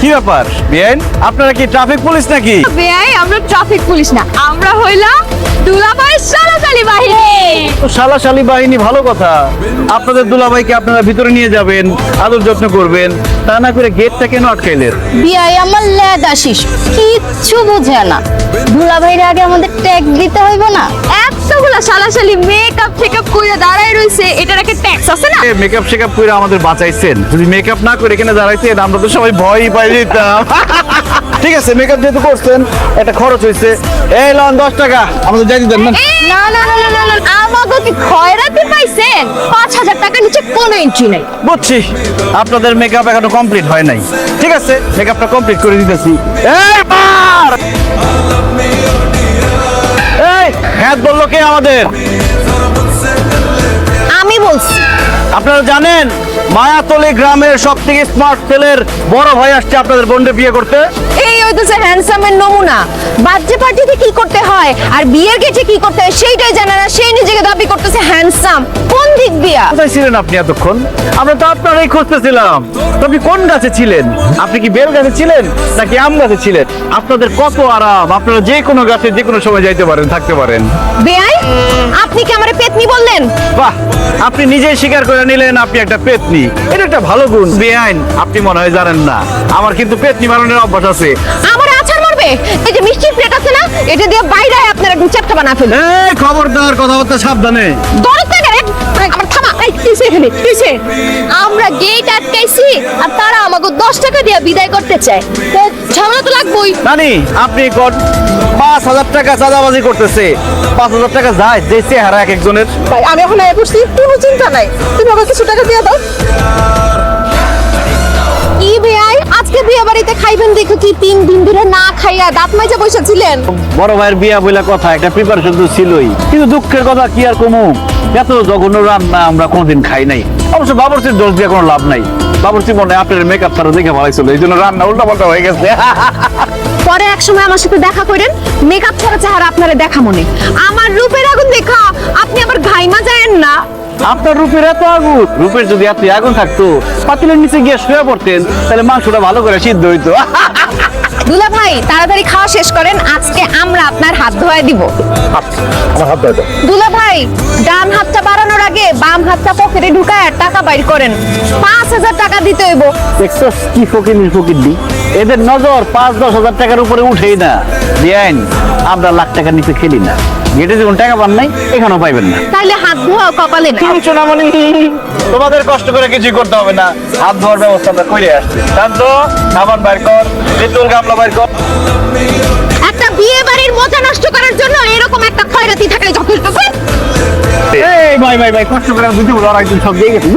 কি ব্যাপার? বিআইন? আপনারা কি ট্রাফিক পুলিশ নাকি? বেআই আমরা ট্রাফিক পুলিশ না। আমরা হইলাম দুলাভাই সালাসালি বাহিনী। তো শালাশালি বাহিনী ভালো কথা। আপনাদের দুলাভাইকে আপনারা ভিতরে নিয়ে যাবেন আদর যত্ন করবেন তা না করে গেটটা কেন আটকাইলেন? বিয়াই আমার ল্যাদ আসিস কিচ্ছু বুঝে না। দুলা ভাইরা আগে আমাদের ট্যাক্স দিতে হইব না। এতগুলা সালাসালি মেকআপ টেকআপ করে দাঁড়ায় রইছে এটার একটা ট্যাক্স আছে না? মেকআপ শেকআপ করে আমাদের বাঁচাইছেন। যদি মেকআপ না করে এখানে দাঁড়াইতেন আমরা তো সবাই ভয়ই পাই যেতাম ঠিক আছে মেকআপ যেহেতু করছেন একটা খরচ হয়েছে এই লন দশ টাকা। আমাদের যাই দিতেন না না না না না না না আমাকে কি খয়রাতি পাইছেন? পাঁচ হাজার টাকা নিচে কোনো এন্ট্রি নাই। বুঝছি আপনাদের মেকআপ এখনও কমপ্লিট হয় নাই। ঠিক আছে মেকআপটা কমপ্লিট করে দিতেছি। এই মার আমাদের? আমি বলছি। আপনারা জানেন মায়াতলি গ্রামের সব থেকে স্মার্ট ছেলের বড় ভাই আসছে আপনাদের বন্ডে বিয়ে করতে? এই হইতেছে হ্যান্ডসামের নমুনা। বার্থডে পার্টিতে কি করতে হয়? আর বিয়ের গেটে কি করতে হয়? সেইটাই জানা না সেই নিজেকে দাবি করতেছে হ্যান্ডসাম দিক দিয়া কোথায় ছিলেন আপনি এতক্ষণ? আমরা তো আপনারাই খুঁজতেছিলাম। আপনি কোন গাছে ছিলেন? আপনি কি বেল গাছে ছিলেন? নাকি আম গাছে ছিলেন? আপনাদের কত আরাম। আপনারা যে কোনো গাছে যে কোনো সময় যাইতে পারেন থাকতে পারেন। বেআই আপনি কি আমারে পেতনি বললেন? বাহ! আপনি নিজেই স্বীকার করে নিলেন আপনি একটা পেতনি। এটা একটা ভালো গুণ। বেআইন আপনি মনে হয় জানেন না। আমার কিন্তু পেতনি মারণের অভ্যাস আছে। আমার আচার মারবে? এই যে মিষ্টির প্লেট আছে না এটা দিয়ে বাইরে আপনারা চ্যাপটা বানা ফেলুন। এই খবরদার কথাবার্তা সাবধানে। দরদ এখানে কিসে আমরা গেট আটকাইছি আর তারা আমাকে দশ টাকা দিয়ে বিদায় করতে চায়। তো ঝামেলা তো লাগবেই। নানি আপনি কোন পাঁচ হাজার টাকা চাঁদাবাজি করতেছে। পাঁচ হাজার টাকা যায় যে চেহারা এক একজনের। ভাই আমি এখন আয় বসছি কোনো চিন্তা নাই। তুমি আমাকে কিছু টাকা দিয়ে দাও। বাড়িতে খাইবেন দেখো কি তিন দিন ধরে না খাইয়া দাঁত মাইজা বসেছিলেন বড় ভাইয়ের বিয়া বলে কথা একটা প্রিপারেশন তো ছিলই। কিন্তু দুঃখের কথা কি আর কমু? এত জঘন্য রান্না আমরা কোনোদিন খাই নাই। অবশ্য বাবরচির দোষ দিয়ে কোনো লাভ নাই। বাবরচি মনে আপনার মেকআপ তারা দেখে ভালো ছিল এই জন্য রান্না উল্টা পাল্টা হয়ে গেছে। পরে এক সময় আমার সাথে দেখা করেন মেকআপ ছাড়া চেহারা আপনারে দেখা মনে। আমার রূপের আগুন দেখা আপনি আবার ঘাইমা যায়েন না। আপনার রূপের এত আগুন। রূপের যদি এত আগুন থাকতো পাতিলের নিচে গিয়ে শুয়ে পড়তেন তাহলে মাংসটা ভালো করে সিদ্ধ হইতো। দুলা ভাই তাড়াতাড়ি খাওয়া শেষ করেন আজকে আমরা আপনার হাত ধোয়া দিব। আমার হাত ধরে দুলা ভাই ডান হাতটা বাড়ানোর আগে বাম হাতটা পকেটে ঢুকায় টাকা বাইর করেন। পাঁচ হাজার টাকা দিতে হইব। দেখছ কি ফকির ফকির দি? এদের নজর পাঁচ দশ হাজার টাকার উপরে উঠেই না। দিয়াইন আমরা লাখ টাকার নিচে খেলি না। গেটে যখন টাকা পান নাই এখানেও পাইবেন না। তাইলে হাত ধোয়া কপালে না সোনামণি। তোমাদের কষ্ট করে কিছু করতে হবে না। হাত ধোয়ার ব্যবস্থা আমরা করে আসছি। শান্ত সাবান বাইর কর পেট্রোল গামলা বাইর কর। একটা বিয়ে বাড়ির মজা নষ্ট করার জন্য এরকম একটা খয়রাতি থাকলে যথেষ্ট। এই ভাই ভাই ভাই কষ্ট করে দুটো লড়াই তুমি সব দিয়ে গেছি।